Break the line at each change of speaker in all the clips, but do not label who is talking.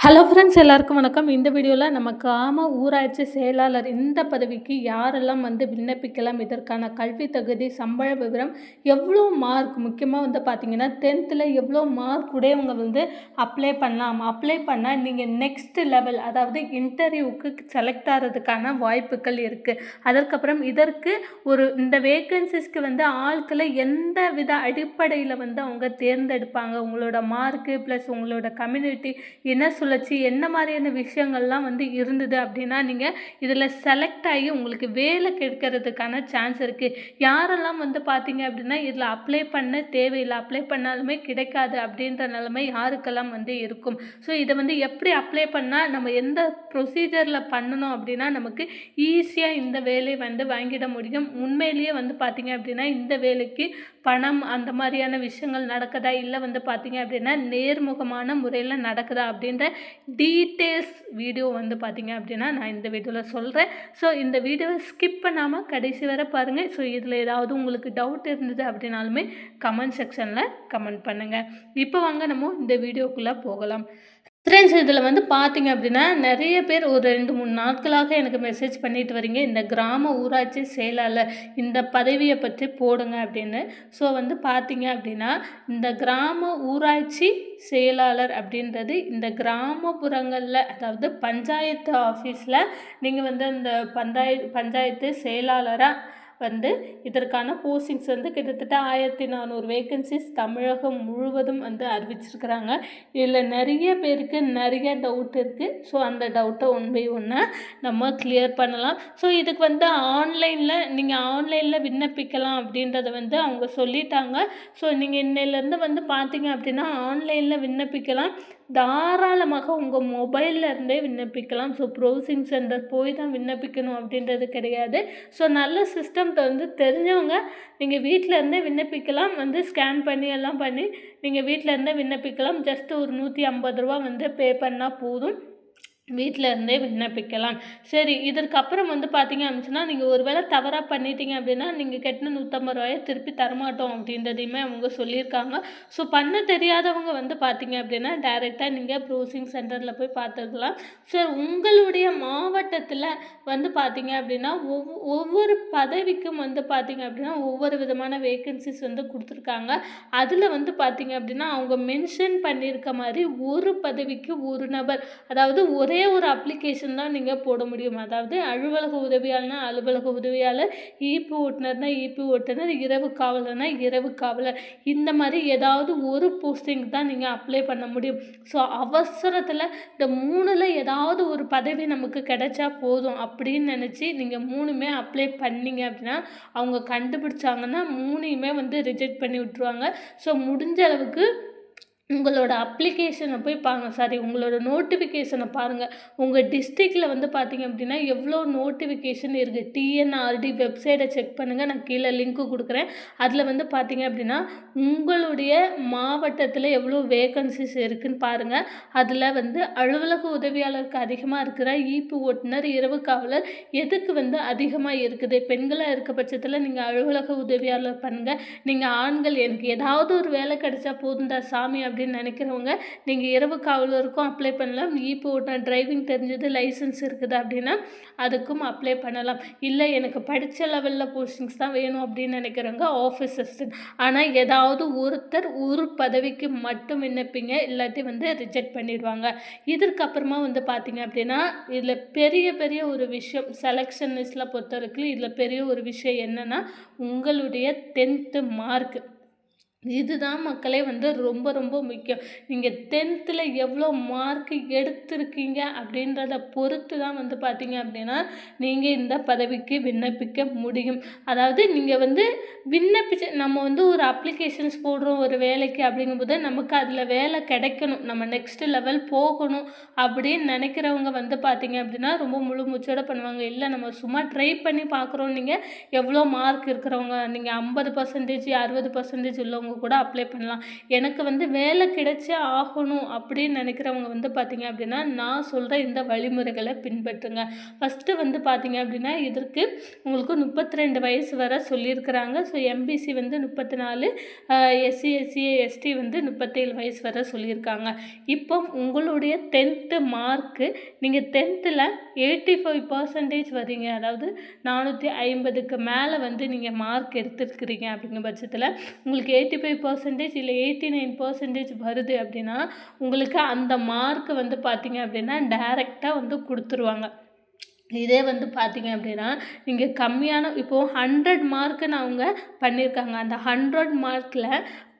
Hello friends எல்லாருக்கும் வணக்கம். இந்த வீடியோவில் நம்ம கிராம ஊராட்சி செயலாளர் இந்த பதவிக்கு யாரெல்லாம் வந்து விண்ணப்பிக்கலாம் இதற்கான கல்வி தகுதி சம்பள விவரம் எவ்வளோ மார்க் முக்கியமாக வந்து பார்த்திங்கன்னா டென்த்தில் எவ்வளோ மார்க் உடையவங்க வந்து அப்ளை பண்ணலாம். அப்ளை பண்ணால் நீங்கள் நெக்ஸ்ட் லெவல் அதாவது இன்டர்வியூக்கு செலக்ட் ஆகிறதுக்கான வாய்ப்புகள் இருக்குது அதற்கப்புறம் இதற்கு ஒரு இந்த வேக்கன்சிஸ்க்கு வந்து ஆட்களை எந்த வித அடிப்படையில் வந்து அவங்க தேர்ந்தெடுப்பாங்க? உங்களோட மார்க்கு ப்ளஸ் உங்களோட கம்யூனிட்டி இன சுழற்சி என்ன மாதிரியான விஷயங்கள்லாம் வந்து இருந்தது அப்படின்னா நீங்கள் இதில் செலக்ட் ஆகி உங்களுக்கு வேலை கிடைக்கிறதுக்கான சான்ஸ் இருக்குது யாரெல்லாம் வந்து பார்த்தீங்க அப்படின்னா இதில் அப்ளை பண்ண தேவையில்லை அப்ளை பண்ணாலுமே கிடைக்காது அப்படின்ற நிலைமை யாருக்கெல்லாம் வந்து இருக்கும்? ஸோ இதை வந்து எப்படி அப்ளை பண்ணால் நம்ம எந்த ப்ரொசீஜரில் பண்ணணும் அப்படின்னா நமக்கு ஈஸியாக இந்த வேலை வந்து வாங்கிட முடியும். உண்மையிலேயே வந்து பார்த்தீங்க அப்படின்னா இந்த வேலைக்கு பணம் அந்த மாதிரியான விஷயங்கள் நடக்குதா இல்லை வந்து பார்த்தீங்க அப்படின்னா நேர்முகமான முறையில் நடக்குதா அப்படின்ற டீட்டெயில்ஸ் வீடியோ வந்து பார்த்தீங்க அப்படின்னா நான் இந்த வீடியோவில் சொல்கிறேன். ஸோ இந்த வீடியோவை ஸ்கிப் பண்ணாமல் கடைசி வரை பாருங்கள். ஸோ இதில் ஏதாவது உங்களுக்கு டவுட் இருந்தது அப்படின்னாலுமே கமெண்ட் செக்ஷனில் கமெண்ட் பண்ணுங்கள். இப்போ வாங்க நம்ம இந்த வீடியோக்குள்ளே போகலாம். ஃப்ரெண்ட்ஸ் இதில் வந்து பார்த்தீங்க அப்படின்னா நிறைய பேர் ஒரு ரெண்டு மூணு நாட்களாக எனக்கு மெசேஜ் பண்ணிட்டு வரீங்க. இந்த கிராம ஊராட்சி செயலாளர் இந்த பதவியை பற்றி போடுங்க அப்படின்னு. ஸோ வந்து பார்த்தீங்க அப்படின்னா இந்த கிராம ஊராட்சி செயலாளர் அப்படின்றது இந்த கிராமப்புறங்களில் அதாவது பஞ்சாயத்து ஆஃபீஸில் நீங்கள் வந்து இந்த பஞ்சாய பஞ்சாயத்து செயலாளராக வந்து இதற்கான போஸ்டிங்ஸ் வந்து கிட்டத்தட்ட ஆயிரத்தி நானூறு வேகன்சிஸ் தமிழகம் முழுவதும் வந்து அறிவிச்சிருக்கிறாங்க. இதில் நிறைய பேருக்கு நிறைய டவுட் இருக்குது ஸோ அந்த டவுட்டை ஒன் பை ஒன்னாக நம்ம கிளியர் பண்ணலாம். ஸோ இதுக்கு வந்து ஆன்லைனில் நீங்கள் ஆன்லைனில் விண்ணப்பிக்கலாம் அப்படின்றத வந்து அவங்க சொல்லிட்டாங்க. ஸோ நீங்கள் இன்னையிலேருந்து வந்து பார்த்தீங்க அப்படின்னா ஆன்லைனில் விண்ணப்பிக்கலாம். தாராளமாக உங்கள் மொபைலில் இருந்தே விண்ணப்பிக்கலாம். ஸோ ப்ரௌசிங் சென்டர் போய் தான் விண்ணப்பிக்கணும் அப்படின்றது கிடையாது. ஸோ நல்ல சிஸ்டம் வந்து தெரிஞ்சவங்க நீங்கள் வீட்டில் இருந்தே விண்ணப்பிக்கலாம். வந்து ஸ்கேன் பண்ணி எல்லாம் பண்ணி நீங்கள் வீட்டில் இருந்தே விண்ணப்பிக்கலாம். ஜஸ்ட் ஒரு நூற்றி ஐம்பது ரூபா வந்து பே பண்ணால் போதும். வீட்டில் இருந்தே விண்ணப்பிக்கலாம். சரி இதற்கப்புறம் வந்து பார்த்தீங்க அப்படின்னா நீங்கள் ஒரு வேளை தவறாக பண்ணிட்டீங்க அப்படின்னா நீங்கள் கட்டின நூற்றம்பது ரூபாயை திருப்பி தரமாட்டோம் அப்படின்றதையுமே அவங்க சொல்லியிருக்காங்க. ஸோ பண்ண தெரியாதவங்க வந்து பார்த்தீங்க அப்படின்னா டைரெக்டாக நீங்கள் ப்ரௌசிங் சென்டரில் போய் பார்த்துக்கலாம் சார் உங்களுடைய மாவட்டத்தில் வந்து பார்த்தீங்க அப்படின்னா ஒவ் ஒவ்வொரு பதவிக்கும் வந்து பார்த்தீங்க அப்படின்னா ஒவ்வொரு விதமான வேக்கன்சிஸ் வந்து கொடுத்துருக்காங்க. அதில் வந்து பார்த்தீங்க அப்படின்னா அவங்க மென்ஷன் பண்ணியிருக்க மாதிரி ஒரு பதவிக்கு ஒரு நபர் அதாவது ஒரே ஒரே ஒரு அப்ளிகேஷன் தான் நீங்கள் போட முடியும். அதாவது அலுவலக உதவியாளர்னா அலுவலக உதவியாளர் ஈப்பு ஓட்டுநர்னா ஈபி ஓட்டுநர் இரவு காவலர்னா இரவு காவலர். இந்த மாதிரி ஏதாவது ஒரு போஸ்டிங் தான் நீங்கள் அப்ளை பண்ண முடியும். ஸோ அவசரத்தில் இந்த மூணில் ஏதாவது ஒரு பதவி நமக்கு கிடைச்சா போதும் அப்படின்னு நினச்சி நீங்கள் மூணுமே அப்ளை பண்ணீங்க அப்படின்னா அவங்க கண்டுபிடிச்சாங்கன்னா மூணையுமே வந்து ரிஜெக்ட் பண்ணி விட்ருவாங்க ஸோ முடிஞ்ச அளவுக்கு உங்களோட அப்ளிகேஷனை போய் பாருங்கள் சாரி உங்களோட நோட்டிஃபிகேஷனை பாருங்கள் உங்கள் டிஸ்ட்ரிக்டில் வந்து பார்த்தீங்க அப்படின்னா எவ்வளோ நோட்டிஃபிகேஷன் இருக்குது டிஎன்ஆர்டி வெப்சைட்டை செக் பண்ணுங்கள் நான் கீழே லிங்க்கு கொடுக்குறேன். அதில் வந்து பார்த்தீங்க அப்படின்னா உங்களுடைய மாவட்டத்தில் எவ்வளோ வேகன்சிஸ் இருக்குதுன்னு பாருங்கள் அதில் வந்து அலுவலக உதவியாளருக்கு அதிகமாக இருக்கிற ஈப்பு ஓட்டுநர் இரவு காவலர் எதுக்கு வந்து அதிகமாக இருக்குது? பெண்களாக இருக்க பட்சத்தில் நீங்கள் அலுவலக உதவியாளர் பண்ணுங்கள் நீங்கள் ஆண்கள் எனக்கு ஏதாவது ஒரு வேலை கிடைச்சா போதும்டா சாமி அப்படி அப்படின்னு நினைக்கிறவங்க நீங்கள் இரவு காவலருக்கும் அப்ளை பண்ணலாம். இப்போ நான் டிரைவிங் தெரிஞ்சது லைசன்ஸ் இருக்குது அப்படின்னா அதுக்கும் அப்ளை பண்ணலாம். இல்லை எனக்கு படித்த லெவலில் போஸ்டிங்ஸ் தான் வேணும் அப்படின்னு நினைக்கிறவங்க ஆஃபீஸ் அசிஸ்டன்ட் ஆனால் ஏதாவது ஒருத்தர் ஒரு பதவிக்கு மட்டும் விண்ணப்பிங்க இல்லாட்டி வந்து ரிஜெக்ட் பண்ணிடுவாங்க. இதற்கப்புறமா வந்து பார்த்தீங்க அப்படின்னா இதில் பெரிய பெரிய ஒரு விஷயம் செலெக்ஷன் லிஸ்ட்டில் பொறுத்த வரைக்கும் இதில் பெரிய ஒரு விஷயம் என்னென்னா உங்களுடைய டென்த்து மார்க்கு இதுதான் மக்களே வந்து ரொம்ப ரொம்ப முக்கியம். நீங்கள் டென்த்தில் எவ்வளோ மார்க் எடுத்திருக்கீங்க அப்படின்றத பொறுத்து தான் வந்து பார்த்தீங்க அப்படின்னா நீங்கள் இந்த பதவிக்கு விண்ணப்பிக்க முடியும். அதாவது நீங்கள் வந்து விண்ணப்பிச்சு நம்ம வந்து ஒரு அப்ளிகேஷன்ஸ் போடுறோம் ஒரு வேலைக்கு அப்படிங்கும்போது நமக்கு அதில் வேலை கிடைக்கணும். நம்ம நெக்ஸ்ட் லெவல் போகணும் அப்படின்னு நினைக்கிறவங்க வந்து பார்த்தீங்க அப்படின்னா ரொம்ப முழு முச்சோட பண்ணுவாங்க. இல்லை நம்ம சும்மா ட்ரை பண்ணி பார்க்குறோம் நீங்கள் எவ்வளோ மார்க் இருக்கிறவங்க நீங்கள் ஐம்பது பர்சன்டேஜ் அறுபது பர்சன்டேஜ் உள்ளவங்க இருக்கிறவங்க கூட அப்ளை பண்ணலாம். எனக்கு வந்து வேலை கிடைச்சே ஆகணும் அப்படின்னு நினைக்கிறவங்க வந்து பார்த்திங்க அப்படின்னா நான் சொல்கிற இந்த வழிமுறைகளை பின்பற்றுங்க. ஃபஸ்ட்டு வந்து பார்த்திங்க அப்படின்னா இதற்கு உங்களுக்கு முப்பத்தி ரெண்டு வயசு வர சொல்லியிருக்கிறாங்க. ஸோ எம்பிசி வந்து முப்பத்தி நாலு எஸ்சி எஸ்சி எஸ்டி வந்து முப்பத்தேழு வயசு வர சொல்லியிருக்காங்க. இப்போ உங்களுடைய டென்த்து மார்க்கு நீங்கள் டென்த்தில் எயிட்டி ஃபைவ் பர்சன்டேஜ் வரீங்க அதாவது நானூற்றி ஐம்பதுக்கு மேலே வந்து நீங்கள் மார்க் எடுத்துருக்கிறீங்க அப்படிங்கிற பட்சத்தில் உங்களுக்கு எயிட்டி ஃபைவ் பர்சன்டேஜ் இல்லை எயிட்டி நைன் பர்சன்டேஜ் வருது அப்படின்னா உங்களுக்கு அந்த மார்க் வந்து பார்த்தீங்க அப்படின்னா டேரெக்டாக வந்து கொடுத்துருவாங்க. இதே வந்து பார்த்தீங்க அப்படின்னா நீங்கள் கம்மியான இப்போது ஹண்ட்ரட் மார்க்குன்னு அவங்க பண்ணியிருக்காங்க அந்த ஹண்ட்ரட் மார்க்கில்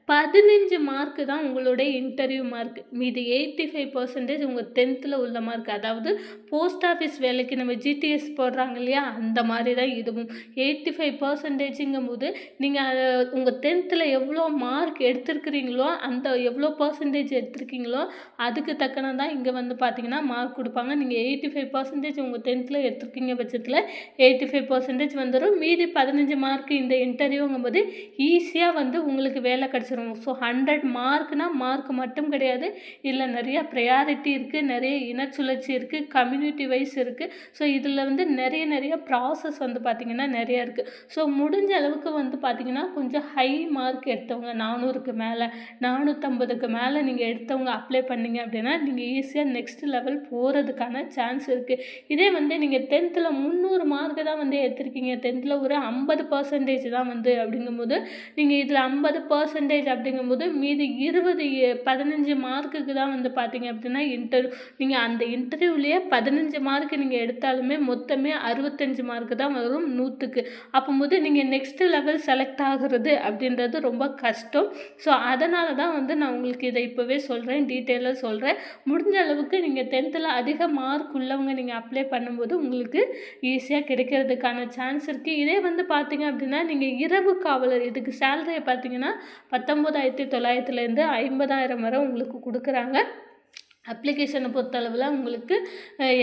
பதினஞ்சு மார்க்கு தான் உங்களுடைய இன்டர்வியூ மார்க் மீது எயிட்டி ஃபைவ் பர்சன்டேஜ் உங்கள் டென்த்தில் உள்ள மார்க் அதாவது போஸ்ட் ஆஃபீஸ் வேலைக்கு நம்ம ஜிடிஎஸ் போடுறாங்க இல்லையா? அந்த மாதிரி தான் இதுவும். எயிட்டி ஃபைவ் பர்சன்டேஜுங்கும் போது நீங்கள் உங்கள் டென்த்தில் எவ்வளோ மார்க் எடுத்திருக்கிறீங்களோ அந்த எவ்வளோ பர்சன்டேஜ் எடுத்திருக்கீங்களோ அதுக்கு தக்கன தான் இங்கே வந்து பார்த்தீங்கன்னா மார்க் கொடுப்பாங்க. நீங்கள் எயிட்டி ஃபைவ் பர்சன்டேஜ் உங்கள் டென்த்தில் எடுத்திருக்கீங்க பட்சத்தில் எயிட்டி ஃபைவ் பர்சன்டேஜ் வந்துடும் மீதி பதினஞ்சு மார்க் இந்த இன்டர்வியூங்கும் போது ஈஸியாக வந்து உங்களுக்கு வேலை கிடச்சிரும் ஸோ ஹண்ட்ரட் மார்க்னால் மார்க் மட்டும் கிடையாது. இதில் நிறைய ப்ரையாரிட்டி இருக்குது நிறைய இனச்சுழற்சி இருக்குது கம்யூனிட்டி வைஸ் இருக்குது ஸோ இதில் வந்து நிறைய நிறைய ப்ராசஸ் வந்து பார்த்திங்கன்னா நிறைய இருக்குது ஸோ முடிஞ்ச அளவுக்கு வந்து பார்த்திங்கன்னா கொஞ்சம் ஹை மார்க் எடுத்தவங்க நானூறுக்கு மேலே நானூற்றம்பதுக்கு மேலே நீங்கள் எடுத்தவங்க அப்ளை பண்ணிங்க அப்படின்னா நீங்கள் ஈஸியாக நெக்ஸ்ட் லெவல் போகிறதுக்கான சான்ஸ் இருக்குது இதே வந்து நீங்கள் டென்த்தில் முந்நூறு மார்க்கு தான் வந்து எடுத்திருக்கீங்க. டென்த்தில் ஒரு ஐம்பது பர்சன்டேஜ் தான் வந்து அப்படிங்கும்போது நீங்கள் இதில் ஐம்பது பர்சன்டேஜ் அப்படிங்கும்போது மீதி இருபது பதினஞ்சு மார்க்குக்கு தான் வந்து பார்த்தீங்க அப்படின்னா இன்டர்வியூ நீங்கள் அந்த இன்டர்வியூலேயே பதினஞ்சு மார்க் நீங்கள் எடுத்தாலுமே மொத்தமே அறுபத்தஞ்சு மார்க்கு தான் வரும் நூற்றுக்கு அப்போது நீங்கள் நெக்ஸ்ட் லெவல் செலக்ட் ஆகிறது அப்படின்றது ரொம்ப கஷ்டம். ஸோ அதனால தான் வந்து நான் உங்களுக்கு இதை இப்போவே சொல்கிறேன் டீட்டெயிலாக சொல்கிறேன் முடிஞ்ச அளவுக்கு நீங்கள் டென்த்தில் அதிக மார்க் உள்ளவங்க நீங்கள் அப்ளை பண்ணும்போது உங்களுக்கு ஈஸியாக கிடைக்கிறதுக்கான சான்ஸ் இருக்குது இதே வந்து பார்த்தீங்க அப்படின்னா நீங்கள் இரவு காவலர் இதுக்கு சேலரியை பார்த்தீங்கன்னா பத்தொம்பது பத்தொம்போதாயிரத்தி தொள்ளாயிரத்துலேருந்து ஐம்பதாயிரம் வரை உங்களுக்கு கொடுக்குறாங்க. அப்ளிகேஷனை பொறுத்தளவில் உங்களுக்கு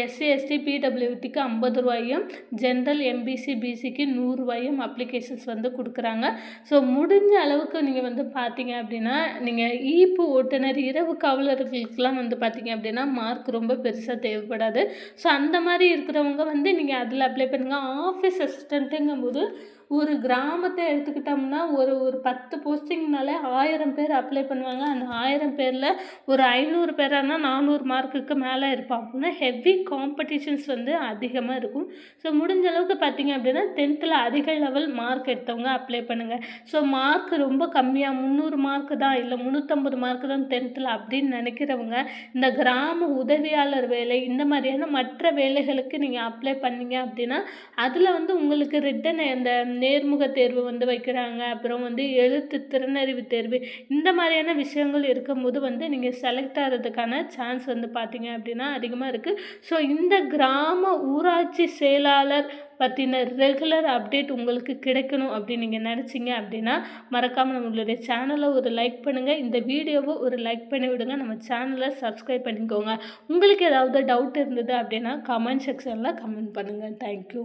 எஸ்சி எஸ்டி பிடபிள்யூடிக்கு ஐம்பது ரூபாயும் ஜென்ரல் எம்பிசி பிசிக்கு நூறுரூவாயும் அப்ளிகேஷன்ஸ் வந்து கொடுக்குறாங்க. ஸோ முடிஞ்ச அளவுக்கு நீங்கள் வந்து பார்த்தீங்க அப்படின்னா நீங்கள் ஈப்பு ஓட்டுநர் இரவு காவலர்களுக்கெலாம் வந்து பார்த்தீங்க அப்படின்னா மார்க் ரொம்ப பெருசாக தேவைப்படாது. ஸோ அந்த மாதிரி இருக்கிறவங்க வந்து நீங்கள் அதில் அப்ளை பண்ணுங்கள் ஆஃபீஸ் அசிஸ்டண்ட்டுங்கும் போது ஒரு கிராமத்தை எடுத்துக்கிட்டோம்னா ஒரு ஒரு பத்து போஸ்டிங்னாலே ஆயிரம் பேர் அப்ளை பண்ணுவாங்க. அந்த ஆயிரம் பேரில் ஒரு ஐநூறு பேரானா நானூறு மார்க்குக்கு மேலே இருப்பான் அப்படின்னா ஹெவி காம்படிஷன்ஸ் வந்து அதிகமாக இருக்கும். ஸோ முடிஞ்ச அளவுக்கு பார்த்திங்க அப்படின்னா டென்த்தில் அதிக லெவல் மார்க் எடுத்தவங்க அப்ளை பண்ணுங்கள் ஸோ மார்க் ரொம்ப கம்மியாக முந்நூறு மார்க்கு தான் இல்லை முந்நூற்றம்பது மார்க்கு தான் டென்த்தில் அப்படின்னு நினைக்கிறவங்க இந்த கிராம உதவியாளர் வேலை இந்த மாதிரியான மற்ற வேலைகளுக்கு நீங்கள் அப்ளை பண்ணீங்க அப்படின்னா அதில் வந்து உங்களுக்கு ரிட்டன் இந்த நேர்முக தேர்வு வந்து வைக்கிறாங்க. அப்புறம் வந்து எழுத்து திறனறிவு தேர்வு. இந்த மாதிரியான விஷயங்கள் இருக்கும்போது வந்து நீங்கள் செலக்ட் ஆகிறதுக்கான சான்ஸ் வந்து பார்த்தீங்க அப்படின்னா அதிகமாக இருக்குது ஸோ இந்த கிராம ஊராட்சி செயலாளர் பற்றின ரெகுலர் அப்டேட் உங்களுக்கு கிடைக்கணும் அப்படின்னு நீங்கள் நினச்சிங்க அப்படின்னா மறக்காமல் நம்மளுடைய சேனலை ஒரு லைக் பண்ணுங்கள் இந்த வீடியோவை ஒரு லைக் பண்ணி விடுங்க. நம்ம சேனலை சப்ஸ்கிரைப் பண்ணிக்கோங்க. உங்களுக்கு ஏதாவது டவுட் இருந்தது அப்படின்னா கமெண்ட் செக்ஷனில் கமெண்ட் பண்ணுங்கள் தேங்க்யூ